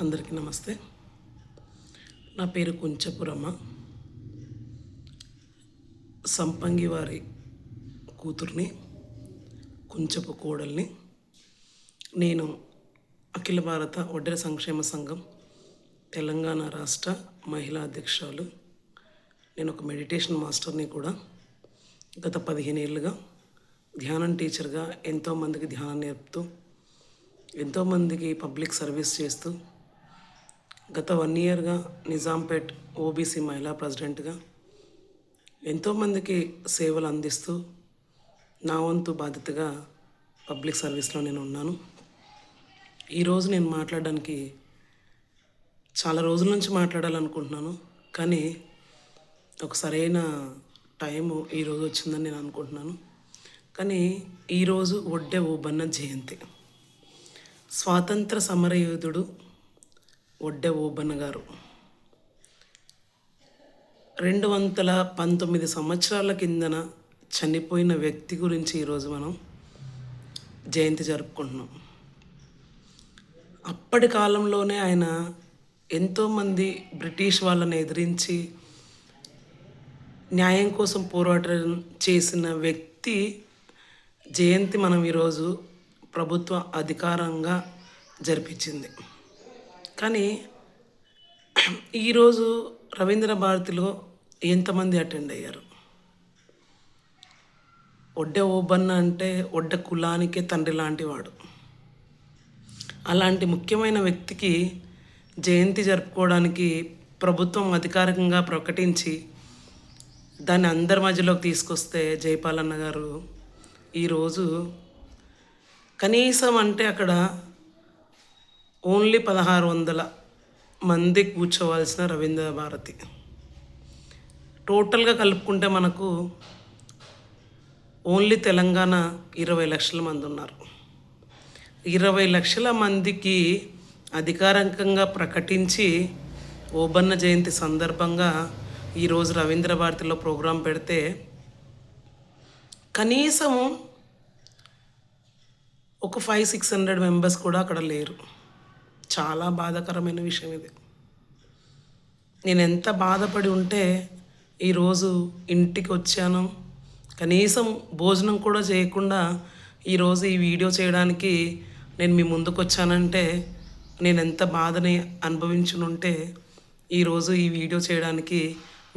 అందరికీ నమస్తే. నా పేరు కుంచపురమ్మ. సంపంగి వారి కూతుర్ని కుంచపు కోడల్ని నేను అఖిల భారత ఒడ్డెర సంక్షేమ సంఘం తెలంగాణ రాష్ట్ర మహిళా అధ్యక్షాలు నేను ఒక మెడిటేషన్ మాస్టర్ని కూడా గత పదిహేను ఏళ్ళుగా ధ్యానం టీచర్గా ఎంతోమందికి ధ్యానం నేర్పుతూ ఎంతోమందికి పబ్లిక్ సర్వీస్ చేస్తూ గత వన్ ఇయర్గా నిజాంపేట్ ఓబీసీ మహిళా ప్రెసిడెంట్గా ఎంతోమందికి సేవలు అందిస్తూ నా వంతు బాధ్యతగా పబ్లిక్ సర్వీస్లో నేను ఉన్నాను. ఈరోజు నేను మాట్లాడడానికి చాలా రోజుల నుంచి మాట్లాడాలనుకుంటున్నాను. కానీ ఒక సరైన టైము ఈరోజు వచ్చిందని నేను అనుకుంటున్నాను. కానీ ఈరోజు ఒడ్డె ఓబన్న జయంతి. స్వాతంత్ర సమరయోధుడు ఒడ్డె ఓబన్ గారు. రెండు వందల పంతొమ్మిది సంవత్సరాల కిందన చనిపోయిన వ్యక్తి గురించి ఈరోజు మనం జయంతి జరుపుకుంటున్నాం. అప్పటి కాలంలోనే ఆయన ఎంతోమంది బ్రిటిష్ వాళ్ళని ఎదిరించి న్యాయం కోసం పోరాటం చేసిన వ్యక్తి జయంతి మనం ఈరోజు ప్రభుత్వ అధికారంగా జరిపించింది. కానీ ఈరోజు రవీంద్ర భారతిలో ఎంతమంది అటెండ్ అయ్యారు? ఒడ్డె ఓబన్న అంటే ఒడ్డ కులానికే తండ్రి లాంటివాడు. అలాంటి ముఖ్యమైన వ్యక్తికి జయంతి జరుపుకోవడానికి ప్రభుత్వం అధికారికంగా ప్రకటించి దాన్ని అందరి మధ్యలోకి తీసుకొస్తే జయపాలన్న గారు ఈరోజు కనీసం అంటే అక్కడ ఓన్లీ పదహారు వందల మంది కూర్చోవలసిన రవీంద్ర భారతి. టోటల్గా కలుపుకుంటే మనకు ఓన్లీ తెలంగాణ ఇరవై లక్షల మంది ఉన్నారు. ఇరవై లక్షల మందికి అధికారికంగా ప్రకటించి ఓబన్న జయంతి సందర్భంగా ఈరోజు రవీంద్ర భారతిలో ప్రోగ్రాం పెడితే కనీసం ఒక ఫైవ్ సిక్స్ హండ్రెడ్ మెంబర్స్ కూడా అక్కడ లేరు. చాలా బాధాకరమైన విషయం ఇది. నేను ఎంత బాధపడి ఉంటే ఈరోజు ఇంటికి వచ్చాను. కనీసం భోజనం కూడా చేయకుండా ఈరోజు ఈ వీడియో చేయడానికి నేను మీ ముందుకు వచ్చానంటే నేను ఎంత బాధని అనుభవించునుంటే ఈరోజు ఈ వీడియో చేయడానికి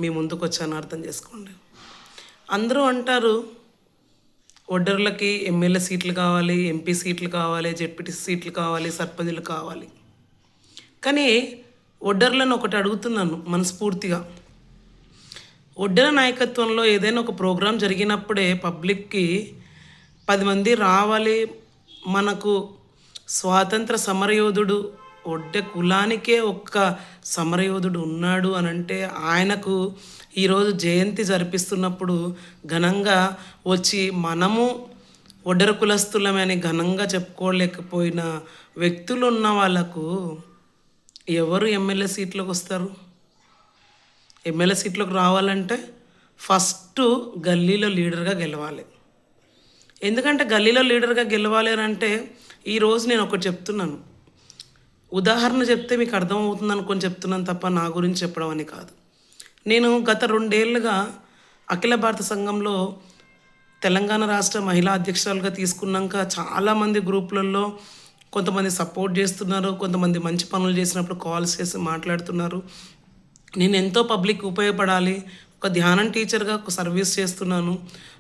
మీ ముందుకు వచ్చాను అర్థం చేసుకోండి. అందరూ అంటారు ఒడ్డర్లకి ఎమ్మెల్యే సీట్లు కావాలి ఎంపీ సీట్లు కావాలి జెడ్పీటీ సీట్లు కావాలి సర్పంచులు కావాలి. కానీ ఒడ్డర్లను ఒకటి అడుగుతున్నాను మనస్ఫూర్తిగా. ఒడ్డర నాయకత్వంలో ఏదైనా ఒక ప్రోగ్రాం జరిగినప్పుడే పబ్లిక్కి పది మంది రావాలి మనకు స్వాతంత్ర సమరయోధుడు ఒడ్డె కులానికే ఒక్క సమరయోధుడు ఉన్నాడు అని అంటే ఆయనకు ఈరోజు జయంతి జరిపిస్తున్నప్పుడు ఘనంగా వచ్చి మనము ఒడ్డర కులస్తులమని ఘనంగా చెప్పుకోలేకపోయిన వ్యక్తులు ఉన్న వాళ్ళకు ఎవరు ఎమ్మెల్యే సీట్లోకి వస్తారు? ఎమ్మెల్యే సీట్లోకి రావాలంటే ఫస్ట్ గల్లీలో లీడర్గా గెలవాలి. ఎందుకంటే గల్లీలో లీడర్గా గెలవాలి అని అంటే ఈరోజు నేను ఒకటి చెప్తున్నాను. ఉదాహరణ చెప్తే మీకు అర్థమవుతుంది అనుకొని చెప్తున్నాను తప్ప నా గురించి చెప్పడం అని కాదు. నేను గత రెండేళ్ళుగా అఖిల భారత సంఘంలో తెలంగాణ రాష్ట్ర మహిళా అధ్యక్షురాలుగా తీసుకున్నాక చాలామంది గ్రూపులలో కొంతమంది సపోర్ట్ చేస్తున్నారు కొంతమంది మంచి పనులు చేసినప్పుడు కాల్స్ చేసి మాట్లాడుతున్నారు. నేను ఎంతో పబ్లిక్ ఉపయోగపడాలి ఒక ధ్యానం టీచర్గా ఒక సర్వీస్ చేస్తున్నాను.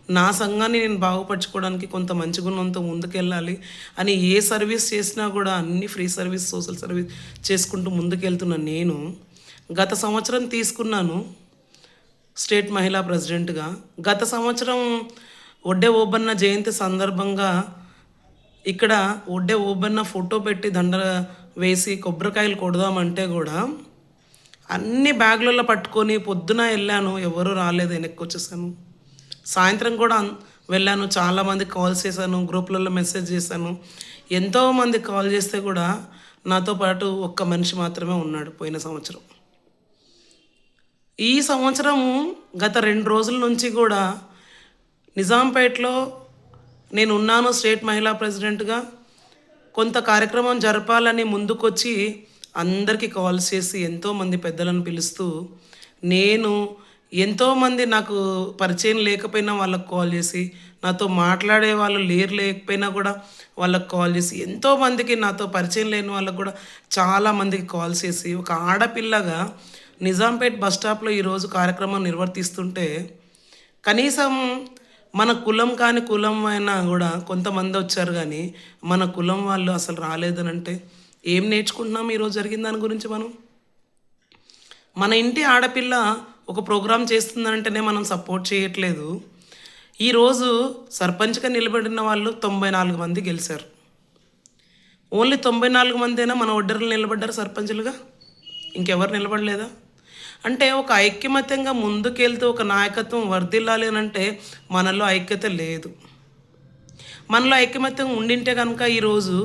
నా సంఘాన్ని నేను బాగుపరచుకోవడానికి కొంత మంచి గుణంతో ముందుకెళ్ళాలి అని ఏ సర్వీస్ చేసినా కూడా అన్ని ఫ్రీ సర్వీస్ సోషల్ సర్వీస్ చేసుకుంటూ ముందుకెళ్తున్న నేను గత సంవత్సరం తీసుకున్నాను స్టేట్ మహిళా ప్రెసిడెంట్గా. గత సంవత్సరం ఒడ్డే ఓబన్న జయంతి సందర్భంగా ఇక్కడ ఒడ్డే ఓబెన్న ఫోటో పెట్టి దండ వేసి కొబ్బరికాయలు కొడదామంటే కూడా అన్ని బ్యాగులలో పట్టుకొని పొద్దున వెళ్ళాను ఎవరు రాలేదు వెనక్కి వచ్చేసాను. సాయంత్రం కూడా వెళ్ళాను చాలామంది కాల్ చేశాను గ్రూప్లలో మెసేజ్ చేశాను. ఎంతోమంది కాల్ చేస్తే కూడా నాతో పాటు ఒక్క మనిషి మాత్రమే ఉన్నాడు పోయిన సంవత్సరం. ఈ సంవత్సరము గత రెండు రోజుల నుంచి కూడా నిజాంపేటలో నేను ఉన్నాను స్టేట్ మహిళా ప్రెసిడెంట్గా. కొంత కార్యక్రమం జరపాలని ముందుకొచ్చి అందరికీ కాల్స్ చేసి ఎంతోమంది పెద్దలను పిలుస్తూ నేను ఎంతోమంది నాకు పరిచయం లేకపోయినా వాళ్ళకు కాల్ చేసి నాతో మాట్లాడే వాళ్ళు లేరు లేకపోయినా కూడా వాళ్ళకు కాల్ చేసి ఎంతోమందికి నాతో పరిచయం లేని వాళ్ళకు కూడా చాలామందికి కాల్ చేసి ఒక ఆడపిల్లగా నిజాంపేట్ బస్ స్టాప్లో ఈరోజు కార్యక్రమం నిర్వర్తిస్తుంటే కనీసం మన కులం కాని కులం అయినా కూడా కొంతమంది వచ్చారు కానీ మన కులం వాళ్ళు అసలు రాలేదని అంటే ఏం నేర్చుకుంటున్నాం ఈరోజు జరిగిన దాని గురించి మనం? మన ఇంటి ఆడపిల్ల ఒక ప్రోగ్రాం చేస్తుందంటేనే మనం సపోర్ట్ చేయట్లేదు. ఈరోజు సర్పంచ్గా నిలబడిన వాళ్ళు తొంభై నాలుగు మంది గెలిచారు. ఓన్లీ తొంభై నాలుగు మందేనా మన ఒడ్డర్లు నిలబడ్డారు సర్పంచులుగా? ఇంకెవరు నిలబడలేదా? అంటే ఒక ఐక్యమత్యంగా ముందుకెళ్తూ ఒక నాయకత్వం వర్ధిల్లాలి అని అంటే మనలో ఐక్యత లేదు. మనలో ఐక్యమత్యం ఉండింటే కనుక ఈరోజు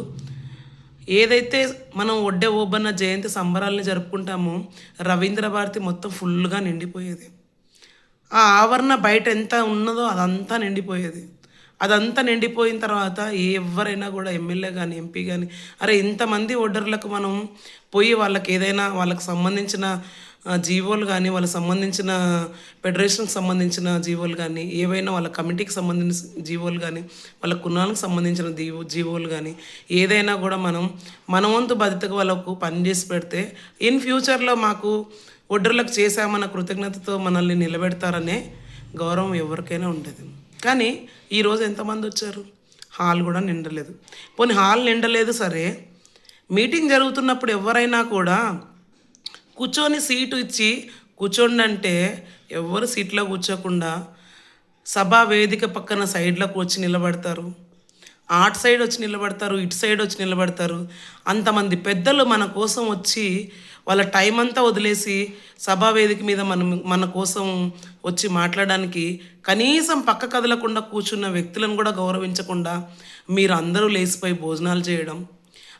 ఏదైతే మనం ఒడ్డే ఓబన్న జయంతి సంబరాలని జరుపుకుంటామో రవీంద్ర భారతి మొత్తం ఫుల్గా నిండిపోయేది. ఆ ఆవరణ బయట ఎంత ఉన్నదో అదంతా నిండిపోయేది. అదంతా నిండిపోయిన తర్వాత ఎవరైనా కూడా ఎమ్మెల్యే కానీ ఎంపీ కానీ అరే ఇంతమంది ఓడర్లకు మనం పోయి వాళ్ళకి ఏదైనా వాళ్ళకి సంబంధించిన జీవోలు కానీ వాళ్ళకి సంబంధించిన ఫెడరేషన్కి సంబంధించిన జీవోలు కానీ ఏవైనా వాళ్ళ కమిటీకి సంబంధించిన జీవోలు కానీ వాళ్ళ కులాలకు సంబంధించిన జీవో జీవోలు కానీ ఏదైనా కూడా మనం మన వంతు బాధ్యతగా వాళ్ళకు పనిచేసి పెడితే ఇన్ ఫ్యూచర్లో మాకు ఒడ్డర్లకు చేశామన్న కృతజ్ఞతతో మనల్ని నిలబెడతారనే గౌరవం ఎవరికైనా ఉంటుంది కానీ ఈరోజు ఎంతమంది వచ్చారు? హాల్ కూడా నిండలేదు. పోనీ హాల్ నిండలేదు సరే. మీటింగ్ జరుగుతున్నప్పుడు ఎవరైనా కూడా కూర్చొని సీటు ఇచ్చి కూర్చోండి అంటే ఎవరు సీట్లో కూర్చోకుండా సభా వేదిక పక్కన సైడ్లకు వచ్చి నిలబడతారు. అటు సైడ్ వచ్చి నిలబడతారు ఇటు సైడ్ వచ్చి నిలబడతారు. అంతమంది పెద్దలు మన కోసం వచ్చి వాళ్ళ టైం అంతా వదిలేసి సభా వేదిక మీద మనం మన కోసం వచ్చి మాట్లాడడానికి కనీసం పక్క కదలకుండా కూర్చున్న వ్యక్తులను కూడా గౌరవించకుండా మీరు అందరూ లేచిపోయి భోజనాలు చేయడం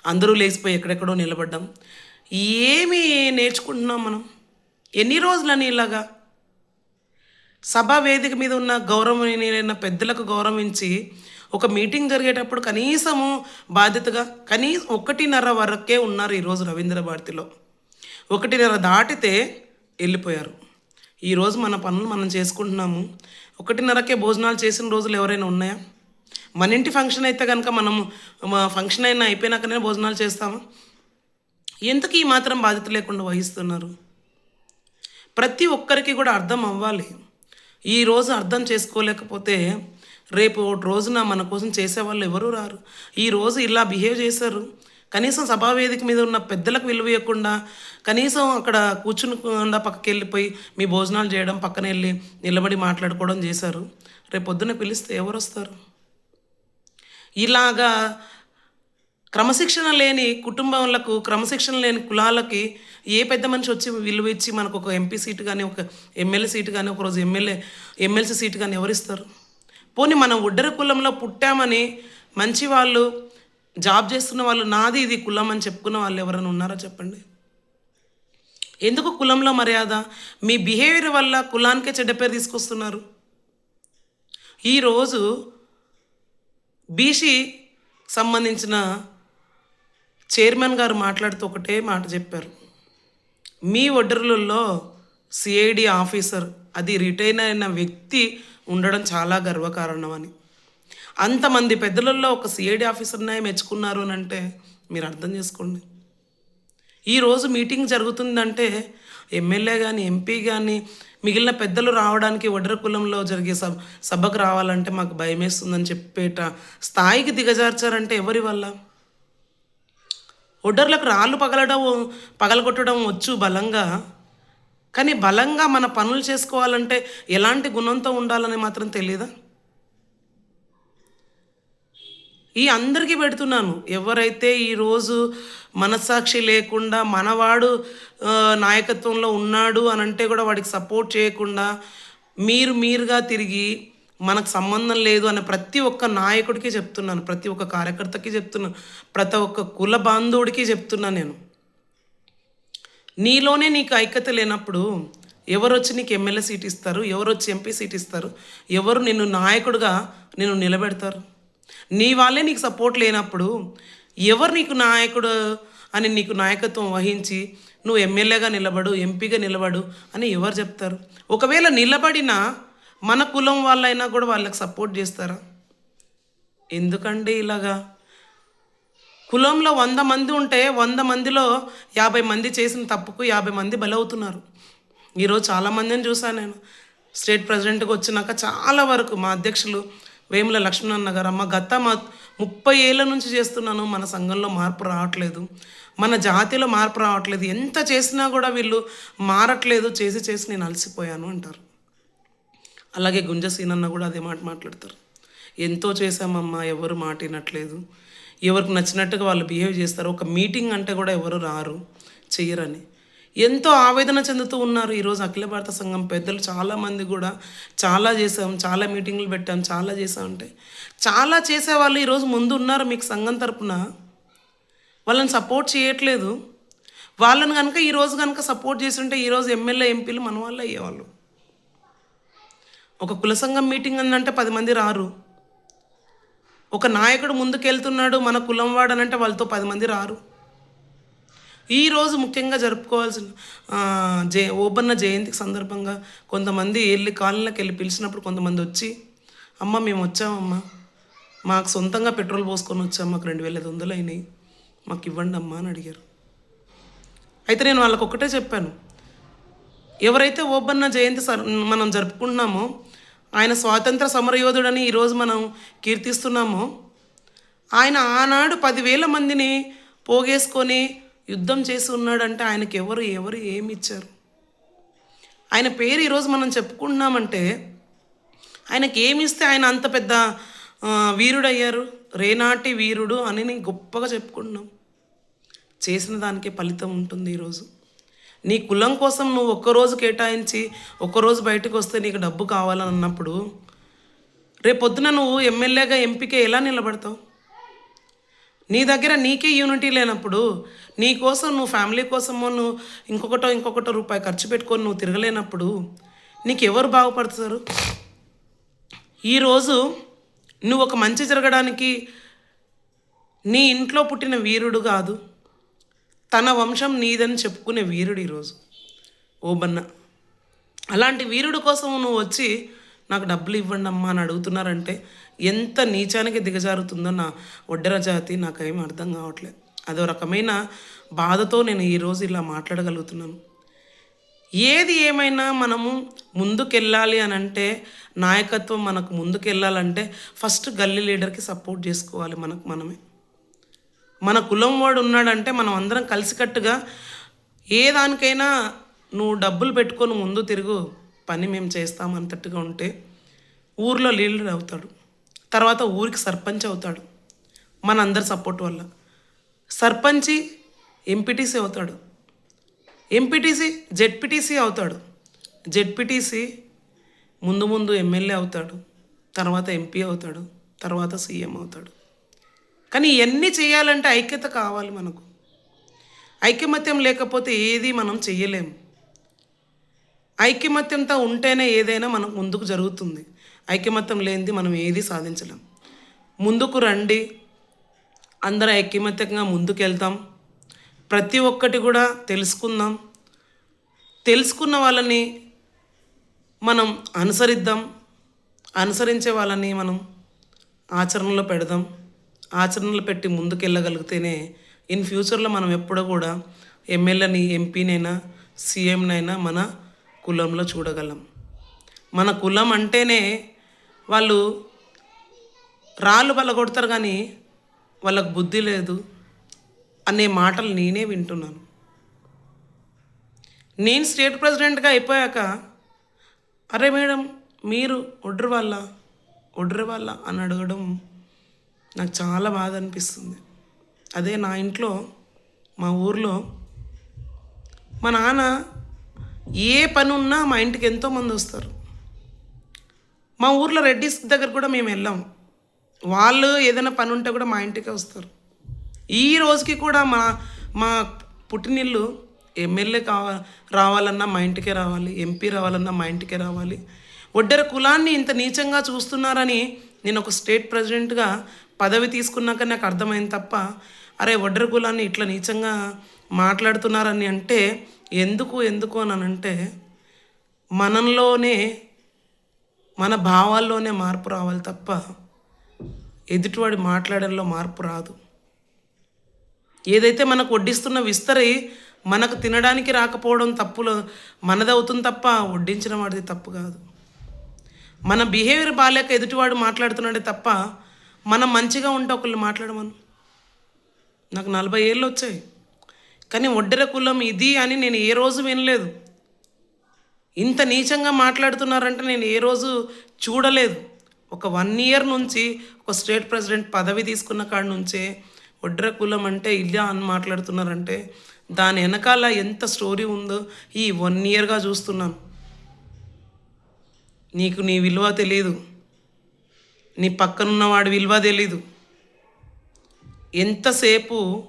అందరూ లేచిపోయి ఎక్కడెక్కడో నిలబడ్డం ఏమి నేర్చుకుంటున్నాం మనం? ఎన్ని రోజులని ఇలాగా? సభా వేదిక మీద ఉన్న గౌరవనీయులైన పెద్దలకు గౌరవించి ఒక మీటింగ్ జరిగేటప్పుడు కనీసము బాధ్యతగా కనీసం ఒకటిన్నర వరకే ఉన్నారు ఈరోజు రవీంద్ర భారతిలో. ఒకటిన్నర దాటితే వెళ్ళిపోయారు. ఈరోజు మన పనులు మనం చేసుకుంటున్నాము. ఒకటిన్నరకే భోజనాలు చేసిన రోజులు ఎవరైనా ఉన్నాయా? మన ఇంటి ఫంక్షన్ అయితే కనుక మనము ఫంక్షన్ అయినా అయిపోయినాకనే భోజనాలు చేస్తాము? ఎందుకు ఈ మాత్రం బాధ్యత లేకుండా వహిస్తున్నారు? ప్రతి ఒక్కరికి కూడా అర్థం అవ్వాలి. ఈరోజు అర్థం చేసుకోలేకపోతే రేపు ఒకటి రోజున మన కోసం చేసేవాళ్ళు ఎవరూ రారు. ఈరోజు ఇలా బిహేవ్ చేశారు. కనీసం సభావేదిక మీద ఉన్న పెద్దలకు విలువ ఇవ్వకుండా కనీసం అక్కడ కూర్చునికుండా పక్కకి వెళ్ళిపోయి మీ భోజనాలు చేయడం పక్కన వెళ్ళి నిలబడి మాట్లాడుకోవడం చేశారు. రేపు పొద్దున పిలిస్తే ఎవరు వస్తారు ఇలాగా క్రమశిక్షణ లేని కుటుంబాలకు క్రమశిక్షణ లేని కులాలకి ఏ పెద్ద మనిషి వచ్చి విలువ ఇచ్చి మనకు ఒక ఎంపీ సీటు కానీ ఒక ఎమ్మెల్యే సీటు కానీ ఒకరోజు ఎమ్మెల్యే ఎమ్మెల్సీ సీటు కానీ ఎవరిస్తారు? పోనీ మనం ఉడ్డర కులంలో పుట్టామని మంచి వాళ్ళు జాబ్ చేస్తున్న వాళ్ళు నాది ఇది కులం అని చెప్పుకున్న వాళ్ళు ఎవరైనా ఉన్నారా చెప్పండి? ఎందుకు కులంలో మర్యాద? మీ బిహేవియర్ వల్ల కులానికే చెడ్డ పేరు తీసుకొస్తున్నారు. ఈరోజు బీసీ సంబంధించిన చైర్మన్ గారు మాట్లాడుతూ ఒకటే మాట చెప్పారు. మీ ఒడ్డర్లలో సిఐడి ఆఫీసర్ అది రిటైన్ అయిన వ్యక్తి ఉండడం చాలా గర్వకారణం అని అంతమంది పెద్దలలో ఒక సిఐడి ఆఫీసర్నే మెచ్చుకున్నారు అని అంటే మీరు అర్థం చేసుకోండి. ఈరోజు మీటింగ్ జరుగుతుందంటే ఎమ్మెల్యే కానీ ఎంపీ కానీ మిగిలిన పెద్దలు రావడానికి వడ్ర కులంలో జరిగే సభ సభకు రావాలంటే మాకు భయమేస్తుందని చెప్పేట స్థాయికి దిగజార్చారంటే ఎవరి వల్ల? ఒడ్డర్లకు రాళ్ళు పగలడం పగలగొట్టడం వచ్చు బలంగా. కానీ బలంగా మన పనులు చేసుకోవాలంటే ఎలాంటి గుణంతో ఉండాలని మాత్రం తెలియదా ఈ అందరికీ పెడుతున్నాను. ఎవరైతే ఈరోజు మనస్సాక్షి లేకుండా మనవాడు నాయకత్వంలో ఉన్నాడు అని అంటే కూడా వాడికి సపోర్ట్ చేయకుండా మీరు మీరుగా తిరిగి మనకు సంబంధం లేదు అనే ప్రతి ఒక్క నాయకుడికి చెప్తున్నాను ప్రతి ఒక్క కార్యకర్తకి చెప్తున్నాను ప్రతి ఒక్క కుల బాంధవుడికి చెప్తున్నా నేను. నీలోనే నీకు ఐక్యత లేనప్పుడు ఎవరు వచ్చి నీకు ఎమ్మెల్యే సీట్ ఇస్తారు ఎవరు వచ్చి ఎంపీ సీట్ ఇస్తారు ఎవరు నిన్ను నాయకుడిగా నిన్ను నిలబెడతారు? నీ వాళ్ళే నీకు సపోర్ట్ లేనప్పుడు ఎవరు నీకు నాయకుడు అని నీకు నాయకత్వం వహించి నువ్వు ఎమ్మెల్యేగా నిలబడు ఎంపీగా నిలబడు అని ఎవరు చెప్తారు? ఒకవేళ నిలబడినా మన కులం వాళ్ళైనా కూడా వాళ్ళకి సపోర్ట్ చేస్తారా? ఎందుకండి ఇలాగా? కులంలో వంద మంది ఉంటే వంద మందిలో యాభై మంది చేసిన తప్పుకు యాభై మంది బలవుతున్నారు. ఈరోజు చాలామందిని చూసాను నేను. స్టేట్ ప్రెసిడెంట్కి వచ్చినాక చాలా వరకు మా అధ్యక్షులు వేముల లక్ష్మణన్న గారు అమ్మ గత మా ముప్పై ఏళ్ళ నుంచి చేస్తున్నాను మన సంఘంలో మార్పు రావట్లేదు. మన జాతిలో మార్పు రావట్లేదు. ఎంత చేసినా కూడా వీళ్ళు మారట్లేదు చేసి చేసి నేను అలసిపోయాను అంటారు. అలాగే గుంజ సీనన్న కూడా అదే మాట మాట్లాడతారు. ఎంతో చేశామమ్మా ఎవరు మాట వినట్లేదు. ఎవరికి నచ్చినట్టుగా వాళ్ళు బిహేవ్ చేస్తారు. ఒక మీటింగ్ అంటే కూడా ఎవరు రారు చెయ్యరని. ఎంతో ఆవేదన చెందుతూ ఉన్నారు ఈరోజు అఖిల భారత సంఘం పెద్దలు. చాలామంది కూడా చాలా చేసాం చాలా మీటింగ్లు పెట్టాం చాలా చేసాం అంటే. చాలా చేసేవాళ్ళు ఈరోజు ముందు ఉన్నారు మీకు సంఘం తరపున. వాళ్ళని సపోర్ట్ చేయట్లేదు. వాళ్ళని కనుక ఈరోజు కనుక సపోర్ట్ చేస్తుంటే ఈరోజు ఎమ్మెల్యే ఎంపీలు మన వాళ్ళు అయ్యేవాళ్ళు. ఒక కులసంగం మీటింగ్ అందంటే పది మంది రారు. ఒక నాయకుడు ముందుకెళ్తున్నాడు మన కులం వాడనంటే వాళ్ళతో పది మంది రారు. ఈరోజు ముఖ్యంగా జరుపుకోవాల్సిన జయ ఓబన్న జయంతికి సందర్భంగా కొంతమంది వెళ్ళి కాలనీలోకి వెళ్ళి పిలిచినప్పుడు కొంతమంది వచ్చి అమ్మ మేము వచ్చామమ్మా. మాకు సొంతంగా పెట్రోల్ పోసుకొని వచ్చాం. మాకు రెండు వేల ఐదు వందలు అయినాయి. మాకు ఇవ్వండి అమ్మా అని అడిగారు. అయితే నేను వాళ్ళకొకటే చెప్పాను. ఎవరైతే ఓబన్న జయంతి సర్ మనం జరుపుకుంటున్నామో ఆయన స్వాతంత్ర సమరయోధుడని ఈరోజు మనం కీర్తిస్తున్నామో. ఆయన ఆనాడు పదివేల మందిని పోగేసుకొని యుద్ధం చేసి ఉన్నాడంటే ఆయనకి ఎవరు ఎవరు ఏమి ఇచ్చారు? ఆయన పేరు ఈరోజు మనం చెప్పుకుంటున్నామంటే ఆయనకి ఏమి ఇస్తే ఆయన అంత పెద్ద వీరుడయ్యారు? రేనాటి వీరుడు అని గొప్పగా చెప్పుకుంటున్నాం. చేసిన దానికే ఫలితం ఉంటుంది ఈరోజు నీ కులం కోసం నువ్వు ఒక్కరోజు కేటాయించి ఒక్కరోజు బయటకు వస్తే నీకు డబ్బు కావాలని అన్నప్పుడు రేపొద్దున నువ్వు ఎమ్మెల్యేగా ఎంపీకే ఎలా నిలబడతావు? నీ దగ్గర నీకే యూనిటీ లేనప్పుడు నీ కోసం నువ్వు ఫ్యామిలీ కోసమో నువ్వు ఇంకొకటో ఇంకొకటో రూపాయి ఖర్చు పెట్టుకొని నువ్వు తిరగలేనప్పుడు నీకు ఎవరు బాగుపడతారు? ఈరోజు నువ్వు ఒక మంచి జరగడానికి నీ ఇంట్లో పుట్టిన వీరుడు కాదు. తన వంశం నీదని చెప్పుకునే వీరుడు ఈరోజు. ఓబన్న అలాంటి వీరుడు కోసం నువ్వు వచ్చి నాకు డబ్బులు ఇవ్వండి అమ్మా అని అడుగుతున్నారంటే ఎంత నీచానికి దిగజారుతుందో నా ఒడ్డెర జాతి నాకేం అర్థం కావట్లేదు. అదో రకమైన బాధతో నేను ఈరోజు ఇలా మాట్లాడగలుగుతున్నాను. ఏది ఏమైనా మనము ముందుకెళ్ళాలి అని అంటే నాయకత్వం మనకు ముందుకెళ్ళాలంటే ఫస్ట్ గల్లీ లీడర్కి సపోర్ట్ చేసుకోవాలి మనకు మనమే. మన కులం వాడు ఉన్నాడంటే మనం అందరం కలిసికట్టుగా ఏ దానికైనా నువ్వు డబ్బులు పెట్టుకొని ముందు తిరుగు పని మేము చేస్తాం అంతట్టుగా ఉంటే ఊర్లో లీడర్ అవుతాడు. తర్వాత ఊరికి సర్పంచ్ అవుతాడు. మన అందరి సపోర్ట్ వల్ల. సర్పంచి ఎంపీటీసీ అవుతాడు. ఎంపీటీసీ జెడ్పీటీసీ అవుతాడు. జెడ్పీటీసీ ముందు ముందు ఎమ్మెల్యే అవుతాడు. తర్వాత ఎంపీ అవుతాడు. తర్వాత సీఎం అవుతాడు. కానీ ఇవన్నీ చేయాలంటే ఐక్యత కావాలి మనకు. ఐకమత్యం లేకపోతే ఏది మనం చేయలేము ఐకమత్యంతో ఉంటేనే ఏదైనా మనకు ముందుకు జరుగుతుంది. ఐకమత్యం లేనిది మనం ఏది సాధించలేం. ముందుకు రండి. అందరం ఐకమత్యంగా ముందుకు వెళ్తాం ప్రతి ఒక్కటి కూడా తెలుసుకుందాం. తెలుసుకున్న వాళ్ళని మనం అనుసరిద్దాం. అనుసరించే వాళ్ళని మనం ఆచరణలో పెడదాం. ఆచరణలు పెట్టి ముందుకెళ్ళగలిగితేనే ఇన్ ఫ్యూచర్లో మనం ఎప్పుడూ కూడా ఎమ్మెల్యేని ఎంపీనైనా సీఎంనైనా మన కులంలో చూడగలం. మన కులం అంటేనే వాళ్ళు రాళ్ళు పలగొడతారు కొడతారు కానీ వాళ్ళకు బుద్ధి లేదు అనే మాటలు నేనే వింటున్నాను. నేను స్టేట్ ప్రెసిడెంట్గా అయిపోయాక అరే మేడం మీరు ఒడ్రు వాళ్ళ ఒడ్రు వాళ్ళ అని అడగడం నాకు చాలా బాధ అనిపిస్తుంది. అదే నా ఇంట్లో మా ఊర్లో మా నాన్న ఏ పని ఉన్నా మా ఇంటికి ఎంతోమంది వస్తారు. మా ఊర్లో రెడ్డిస్ దగ్గర కూడా మేము వెళ్ళాం. వాళ్ళు ఏదైనా పని ఉంటే కూడా మా ఇంటికే వస్తారు. ఈ రోజుకి కూడా మా మా పుట్టినిల్లు ఎమ్మెల్యే కావా రావాలన్నా మా ఇంటికే రావాలి ఎంపీ రావాలన్నా మా ఇంటికే రావాలి. ఒడ్డర కులాన్ని ఇంత నీచంగా చూస్తున్నారని నేను ఒక స్టేట్ ప్రెసిడెంట్గా పదవి తీసుకున్నాక నాకు అర్థమైంది తప్ప అరే వడ్ర కులాన్ని ఇట్లా నీచంగా మాట్లాడుతున్నారని అంటే ఎందుకు ఎందుకు అని అంటే మనంలోనే మన భావాల్లోనే మార్పు రావాలి తప్ప ఎదుటివాడి మాట్లాడడంలో మార్పు రాదు. ఏదైతే మనకు వడ్డిస్తున్న విస్తరి మనకు తినడానికి రాకపోవడం తప్పులు మనదవుతుంది తప్ప వడ్డించిన వాడిది తప్పు కాదు. మన బిహేవియర్ బాగాలేక ఎదుటివాడు మాట్లాడుతున్నాడే తప్ప మనం మంచిగా ఉంటే ఒకళ్ళు మాట్లాడమను. నాకు నలభై ఏళ్ళు వచ్చాయి. కానీ ఒడ్డెర కులం ఇది అని నేను ఏ రోజు వినలేదు. ఇంత నీచంగా మాట్లాడుతున్నారంటే నేను ఏ రోజు చూడలేదు. ఒక వన్ ఇయర్ నుంచి ఒక స్టేట్ ప్రెసిడెంట్ పదవి తీసుకున్న కాడ నుంచే ఒడ్ర కులం అంటే ఇలా అని మాట్లాడుతున్నారంటే దాని వెనకాల ఎంత స్టోరీ ఉందో ఈ వన్ ఇయర్గా చూస్తున్నాను. నీకు నీ విలువ తెలియదు నీ పక్కనున్న వాడి విలువ తెలీదు. ఎంతసేపు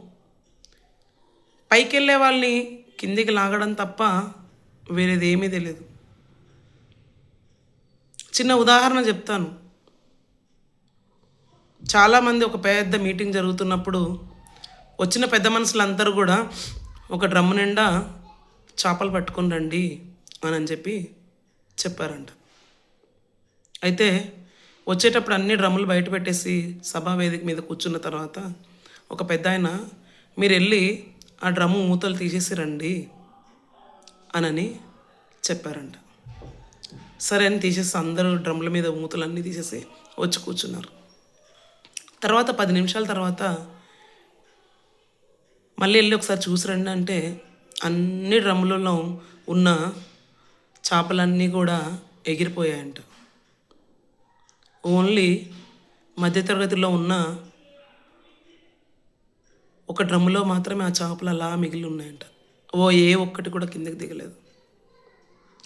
పైకి వెళ్ళే వాళ్ళని కిందికి లాగడం తప్ప వేరేది ఏమీ తెలియదు చిన్న ఉదాహరణ చెప్తాను. చాలామంది ఒక పెద్ద మీటింగ్ జరుగుతున్నప్పుడు వచ్చిన పెద్ద మనుషులందరూ కూడా ఒక డ్రమ్ము నిండా చేపలు పట్టుకుని రండి అని అని చెప్పి చెప్పారంట. అయితే వచ్చేటప్పుడు అన్ని డ్రమ్ములు బయట పెట్టేసి సభా వేదిక మీద కూర్చున్న తర్వాత ఒక పెద్ద ఆయన మీరు వెళ్ళి ఆ డ్రమ్ము మూతలు తీసేసి రండి అనని చెప్పారంట. సరే అని తీసేసి అందరూ డ్రమ్ల మీద మూతలన్నీ తీసేసి వచ్చి కూర్చున్నారు. తర్వాత పది నిమిషాల తర్వాత మళ్ళీ వెళ్ళి ఒకసారి చూసిరండి అంటే అన్ని డ్రమ్ములలో ఉన్న చేపలన్నీ కూడా ఎగిరిపోయాయంట. ఓన్లీ మధ్యతరగతిలో ఉన్న ఒక డ్రమ్ములో మాత్రమే ఆ చేపలు అలా మిగిలి ఉన్నాయంట. ఓ ఏ ఒక్కటి కూడా కిందకి దిగలేదు.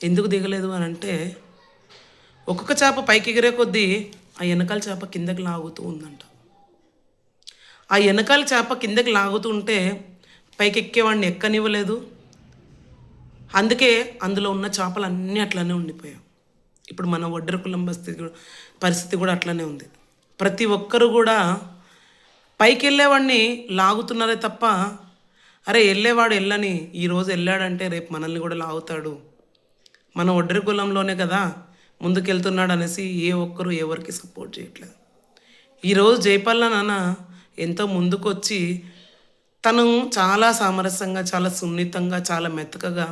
ఎందుకు దిగలేదు అని అంటే ఒక్కొక్క చేప పైకి ఎగిరే కొద్దీ ఆ వెనకాల చేప కిందకి లాగుతూ ఉందంట. ఆ వెనకాల చేప కిందకి లాగుతుంటే పైకి ఎక్కేవాడిని ఎక్కనివ్వలేదు. అందుకే అందులో ఉన్న చేపలు అన్నీ అట్లానే ఉండిపోయాయి. ఇప్పుడు మన ఒడ్డర కులం పరిస్థితి కూడా పరిస్థితి కూడా అట్లనే ఉంది. ప్రతి ఒక్కరు కూడా పైకి వెళ్ళేవాడిని లాగుతున్నారే తప్ప అరే వెళ్ళేవాడు వెళ్ళని ఈరోజు వెళ్ళాడంటే రేపు మనల్ని కూడా లాగుతాడు. మన ఒడ్డరి కులంలోనే కదా ముందుకెళ్తున్నాడు అనేసి ఏ ఒక్కరు ఎవరికి సపోర్ట్ చేయట్లేదు. ఈరోజు జయపల్ల నాన్న ఎంతో ముందుకొచ్చి తను చాలా సామరస్యంగా చాలా సున్నితంగా చాలా మెత్తకగా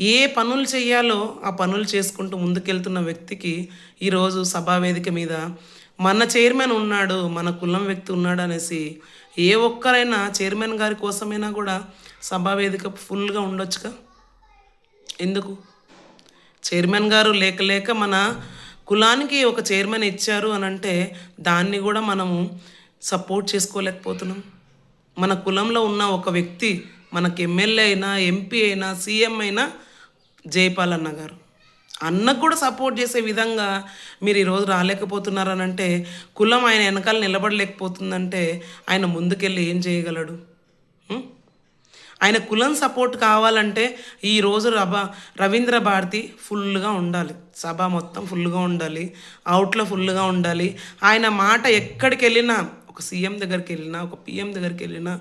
ఏ పనులు చేయాలో ఆ పనులు చేసుకుంటూ ముందుకెళ్తున్న వ్యక్తికి ఈరోజు సభా వేదిక మీద మన చైర్మన్ ఉన్నాడు మన కులం వ్యక్తి ఉన్నాడు అనేసి ఏ ఒక్కరైనా చైర్మన్ గారి కోసమైనా కూడా సభా వేదిక ఫుల్గా ఉండొచ్చుగా? ఎందుకు? చైర్మన్ గారు లేక లేక మన కులానికి ఒక చైర్మన్ ఇచ్చారు అని అంటే దాన్ని కూడా మనము సపోర్ట్ చేసుకోలేకపోతున్నాం. మన కులంలో ఉన్న ఒక వ్యక్తి మనకి ఎమ్మెల్యే అయినా ఎంపీ అయినా సీఎం అయినా జైపాల్ అన్న గారు. అన్న కూడా సపోర్ట్ చేసే విధంగా మీరు ఈరోజు రాలేకపోతున్నారని అంటే కులం ఆయన వెనకాల నిలబడలేకపోతుందంటే ఆయన ముందుకెళ్ళి ఏం చేయగలడు? ఆయన కులం సపోర్ట్ కావాలంటే ఈరోజు రభ రవీంద్ర భారతి ఫుల్గా ఉండాలి. సభ మొత్తం ఫుల్గా ఉండాలి. అవుట్లో ఫుల్గా ఉండాలి. ఆయన మాట ఎక్కడికి వెళ్ళినా ఒక సీఎం దగ్గరికి వెళ్ళినా ఒక పిఎం దగ్గరికి వెళ్ళినా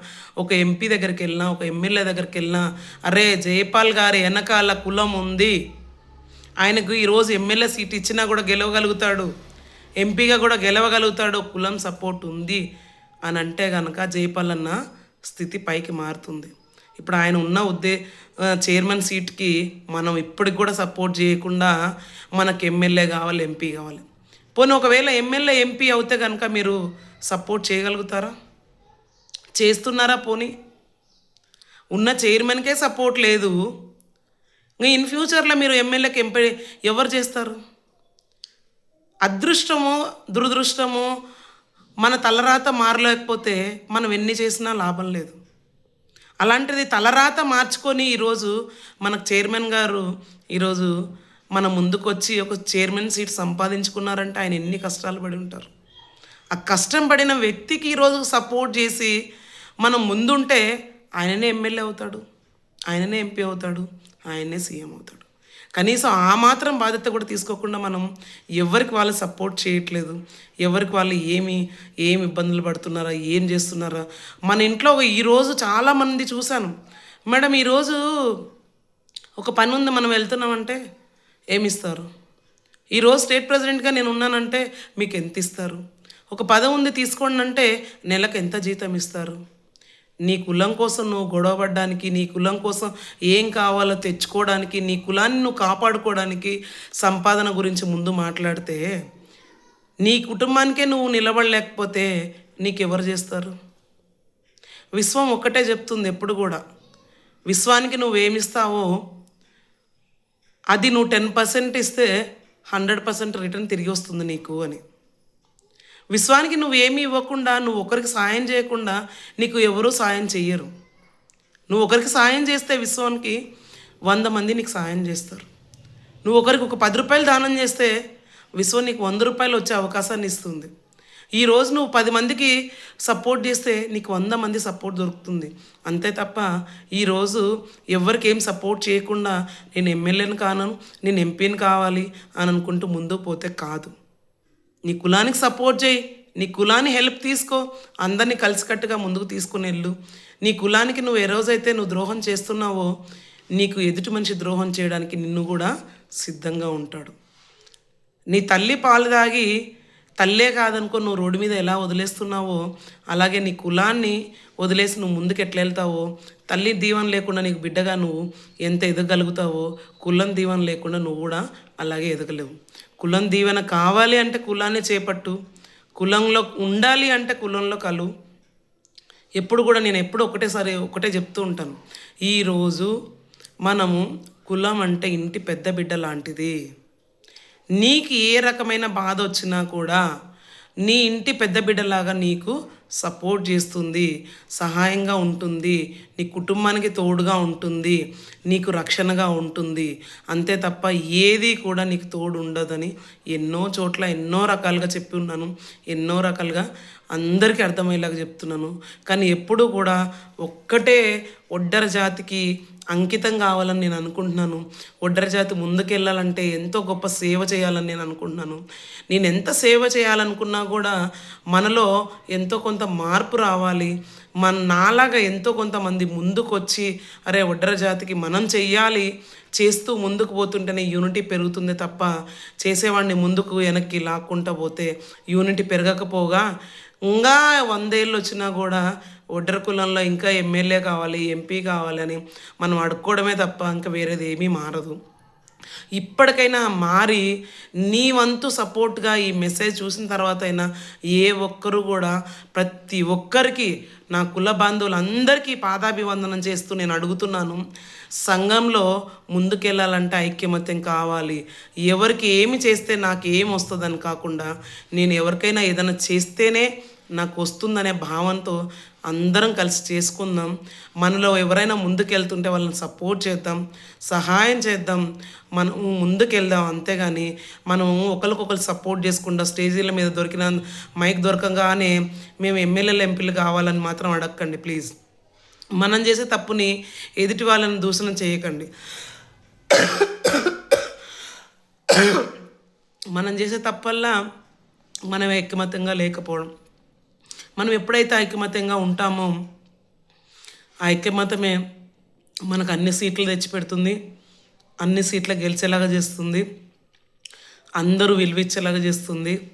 ఒక ఎంపీ దగ్గరికి వెళ్ళినా ఒక ఎమ్మెల్యే దగ్గరికి వెళ్ళినా అరే జయపాల్ గారి వెనకాల కులం ఉంది. ఆయనకు ఈరోజు ఎమ్మెల్యే సీట్ ఇచ్చినా కూడా గెలవగలుగుతాడు. ఎంపీగా కూడా గెలవగలుగుతాడు. కులం సపోర్ట్ ఉంది అని అంటే కనుక జయపాల్ అన్న స్థితి పైకి మారుతుంది. ఇప్పుడు ఆయన ఉన్న ఉద్దే చైర్మన్ సీట్కి మనం ఇప్పటికి కూడా సపోర్ట్ చేయకుండా మనకు ఎమ్మెల్యే కావాలి ఎంపీ కావాలి. పోనీ ఒకవేళ ఎమ్మెల్యే ఎంపీ అవుతే కనుక మీరు సపోర్ట్ చేయగలుగుతారా? చేస్తున్నారా పోనీ? ఉన్న చైర్మన్కే సపోర్ట్ లేదు. ఇంకా ఇన్ ఫ్యూచర్లో మీరు ఎమ్మెల్యేకి ఎంపీ ఎవరు చేస్తారు? అదృష్టము దురదృష్టము మన తలరాత మారలేకపోతే మనం ఎన్ని చేసినా లాభం లేదు. అలాంటిది తలరాత మార్చుకొని ఈరోజు మనకు చైర్మన్ గారు ఈరోజు మన ముందుకొచ్చి ఒక చైర్మన్ సీట్ సంపాదించుకున్నారంటే ఆయన ఎన్ని కష్టాలు పడి ఉంటారు. ఆ కష్టం పడిన వ్యక్తికి ఈరోజు సపోర్ట్ చేసి మనం ముందుంటే ఆయననే ఎమ్మెల్యే అవుతాడు ఆయననే ఎంపీ అవుతాడు ఆయనే సీఎం అవుతాడు. కనీసం ఆ మాత్రం బాధ్యత కూడా తీసుకోకుండా మనం ఎవరికి వాళ్ళు సపోర్ట్ చేయట్లేదు ఎవరికి వాళ్ళు ఏమి ఏమి ఇబ్బందులు పడుతున్నారా ఏం చేస్తున్నారా. మన ఇంట్లో ఈరోజు చాలామంది చూశాను. మేడం ఈరోజు ఒక పని ఉంది మనం వెళ్తున్నామంటే ఏమిస్తారు ఈరోజు స్టేట్ ప్రెసిడెంట్గా నేను ఉన్నానంటే మీకు ఎంత ఇస్తారు? ఒక పదం ఉంది తీసుకోండి అంటే నెలకు ఎంత జీతం ఇస్తారు? నీ కులం కోసం నువ్వు గొడవపడడానికి నీ కులం కోసం ఏం కావాలో తెచ్చుకోవడానికి నీ కులాన్ని నువ్వు కాపాడుకోవడానికి సంపాదన గురించి ముందు మాట్లాడితే నీ కుటుంబానికే నువ్వు నిలబడలేకపోతే నీకెవరు చేస్తారు? విశ్వం ఒక్కటే చెప్తుంది ఎప్పుడు కూడా. విశ్వానికి నువ్వేమిస్తావో అది నువ్వు టెన్ పర్సెంట్ ఇస్తే హండ్రెడ్ పర్సెంట్ రిటర్న్ తిరిగి వస్తుంది నీకు అని. విశ్వానికి నువ్వు ఏమీ ఇవ్వకుండా నువ్వు ఒకరికి సాయం చేయకుండా నీకు ఎవరూ సాయం చెయ్యరు. నువ్వు ఒకరికి సాయం చేస్తే విశ్వానికి వంద మంది నీకు సాయం చేస్తారు. నువ్వు ఒకరికి ఒక పది రూపాయలు దానం చేస్తే విశ్వం నీకు వంద రూపాయలు వచ్చే అవకాశాన్ని ఇస్తుంది. ఈ రోజు నువ్వు పది మందికి సపోర్ట్ చేస్తే నీకు వంద మంది సపోర్ట్ దొరుకుతుంది. అంతే తప్ప ఈరోజు ఎవరికి ఏం సపోర్ట్ చేయకుండా నేను ఎమ్మెల్యేని కాను నేను ఎంపీని కావాలి అని అనుకుంటూ ముందుకు పోతే కాదు. నీ కులానికి సపోర్ట్ చేయి. నీ కులాన్ని హెల్ప్ తీసుకో. అందరినీ కలిసికట్టుగా ముందుకు తీసుకుని వెళ్ళు. నీ కులానికి నువ్వు ఏ రోజైతే నువ్వు ద్రోహం చేస్తున్నావో నీకు ఎదుటి మనిషి ద్రోహం చేయడానికి నిన్ను కూడా సిద్ధంగా ఉంటాడు. నీ తల్లి పాలు తాగి తల్లే కాదనుకో నువ్వు రోడ్డు మీద ఎలా వదిలేస్తున్నావో అలాగే నీ కులాన్ని వదిలేసి నువ్వు ముందుకు ఎట్లా వెళ్తావో తల్లి దీవెన లేకుండా నీకు బిడ్డగా నువ్వు ఎంత ఎదగలుగుతావో కులం దీవెన లేకుండా నువ్వు కూడా అలాగే ఎదగలేవు. కులం దీవెన కావాలి అంటే కులాన్ని చేపట్టు కులంలో ఉండాలి అంటే కులంలో కలు. ఎప్పుడు కూడా నేను ఎప్పుడు ఒకటేసారి ఒకటే చెప్తూ ఉంటాను. ఈరోజు మనము కులం అంటే ఇంటి పెద్ద బిడ్డ లాంటిది. నీకు ఏ రకమైన బాధ వచ్చినా కూడా నీ ఇంటి పెద్ద బిడ్డలాగా నీకు సపోర్ట్ చేస్తుంది సహాయంగా ఉంటుంది నీ కుటుంబానికి తోడుగా ఉంటుంది నీకు రక్షణగా ఉంటుంది. అంతే తప్ప ఏది కూడా నీకు తోడు ఉండదని ఎన్నో చోట్ల ఎన్నో రకాలుగా చెప్పి ఉన్నాను ఎన్నో రకాలుగా అందరికీ అర్థమయ్యేలాగా చెప్తున్నాను. కానీ ఎప్పుడూ కూడా ఒక్కటే ఒడ్డర జాతికి అంకితం కావాలని నేను అనుకుంటున్నాను. ఒడ్డర జాతి ముందుకెళ్ళాలంటే ఎంతో గొప్ప సేవ చేయాలని నేను అనుకుంటున్నాను. నేను ఎంత సేవ చేయాలనుకున్నా కూడా మనలో ఎంతో కొంత మార్పు రావాలి. మన నాలాగా ఎంతో కొంతమంది ముందుకొచ్చి అరే ఒడ్డర జాతికి మనం చెయ్యాలి చేస్తూ ముందుకు పోతుంటేనే యూనిటీ పెరుగుతుంది తప్ప చేసేవాడిని ముందుకు వెనక్కి లాక్కుంటా పోతే యూనిటీ పెరగకపోగా ఇంకా వందేళ్ళు వచ్చినా కూడా ఒడ్డర కులంలో ఇంకా ఎమ్మెల్యే కావాలి ఎంపీ కావాలని మనం అడుక్కోవడమే తప్ప ఇంకా వేరేది ఏమీ మారదు. ఇప్పటికైనా మారి నీ వంతు సపోర్ట్గా ఈ మెసేజ్ చూసిన తర్వాత అయినా ఏ ఒక్కరు కూడా ప్రతి ఒక్కరికి నా కుల బాంధవులందరికీ పాదాభివందనం చేస్తూ నేను అడుగుతున్నాను. సంఘంలో ముందుకెళ్ళాలంటే ఐక్యమత్యం కావాలి. ఎవరికి ఏమి చేస్తే నాకు ఏం వస్తుందని కాకుండా నేను ఎవరికైనా ఏదైనా చేస్తేనే నాకు వస్తుందనే భావంతో అందరం కలిసి చేసుకుందాం. మనలో ఎవరైనా ముందుకెళ్తుంటే వాళ్ళని సపోర్ట్ చేద్దాం. సహాయం చేద్దాం. మనం ముందుకెళ్దాం అంతేగాని మనం ఒకరికొకరు సపోర్ట్ చేసుకుంటా స్టేజీల మీద దొరికిన మైక్ దొరకగానే మేము ఎమ్మెల్యేలు ఎంపీలు కావాలని మాత్రం అడగకండి ప్లీజ్. మనం చేసే తప్పుని ఎదుటి వాళ్ళని దూషణ చేయకండి. మనం చేసే తప్పల్లా మనం ఐకమత్యంగా లేకపోవడం. మనం ఎప్పుడైతే ఐకమత్యంగా ఉంటామో ఆ ఐకమత్యమే మనకు అన్ని సీట్లు తెచ్చిపెడుతుంది. అన్ని సీట్లు గెలిచేలాగా చేస్తుంది. అందరూ విలువిచ్చేలాగా చేస్తుంది.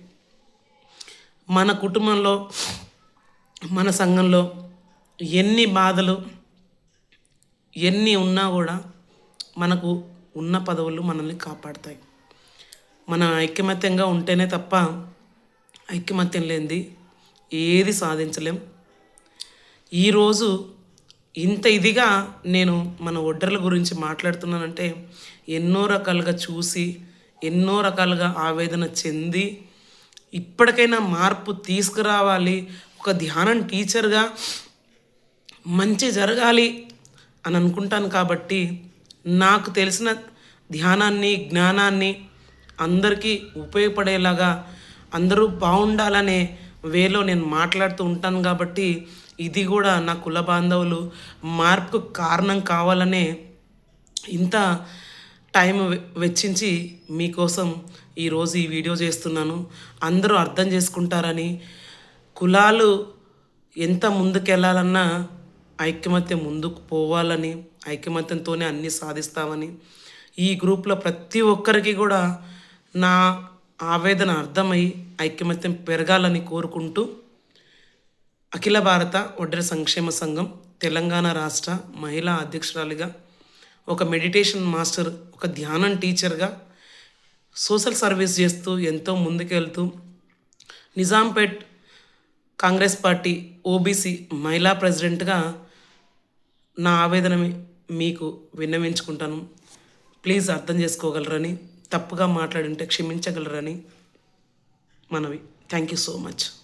మన కుటుంబంలో మన సంఘంలో ఎన్ని బాధలు ఎన్ని ఉన్నా కూడా మనకు ఉన్న పదవులు మనల్ని కాపాడుతాయి. మన ఐకమత్యంగా ఉంటేనే తప్ప ఐకమత్యం లేనిది ఏది సాధించలేం. ఈరోజు ఇంత ఇదిగా నేను మన ఒడ్డర్ల గురించి మాట్లాడుతున్నానంటే ఎన్నో రకాలుగా చూసి ఎన్నో రకాలుగా ఆవేదన చెంది ఇప్పటికైనా మార్పు తీసుకురావాలి ఒక ధ్యానం టీచర్గా మంచి జరగాలి అని అనుకుంటాను కాబట్టి నాకు తెలిసిన ధ్యానాన్ని జ్ఞానాన్ని అందరికీ ఉపయోగపడేలాగా అందరూ బాగుండాలనే వేలో నేను మాట్లాడుతూ ఉంటాను కాబట్టి ఇది కూడా నా కుల బాంధవులు మార్పుకు కారణం కావాలనే ఇంత టైం వె- వెచ్చించి మీకోసం ఈరోజు ఈ వీడియో చేస్తున్నాను. అందరూ అర్థం చేసుకుంటారని కులాలు ఎంత ముందుకెళ్ళాలన్నా ఐక్యమత్యం ముందుకు పోవాలని ఐక్యమత్యంతోనే అన్నీ సాధిస్తామని ఈ గ్రూప్లో ప్రతి ఒక్కరికి కూడా నా ఆవేదన అర్థమై ఐక్యమత్యం పెరగాలని కోరుకుంటూ అఖిల భారత ఒడ్డెర సంక్షేమ సంఘం తెలంగాణ రాష్ట్ర మహిళా అధ్యక్షురాలిగా ఒక మెడిటేషన్ మాస్టర్ ఒక ధ్యానం టీచర్గా సోషల్ సర్వీస్ చేస్తూ ఎంతో ముందుకెళ్తూ నిజాంపేట్ కాంగ్రెస్ పార్టీ ఓబీసీ మహిళా ప్రెసిడెంట్గా నా ఆవేదన మీకు విన్నవించుకుంటాను. ప్లీజ్ అర్థం చేసుకోగలరని తప్పుగా మాట్లాడింటే క్షమించగలరని మనవి. Thank you so much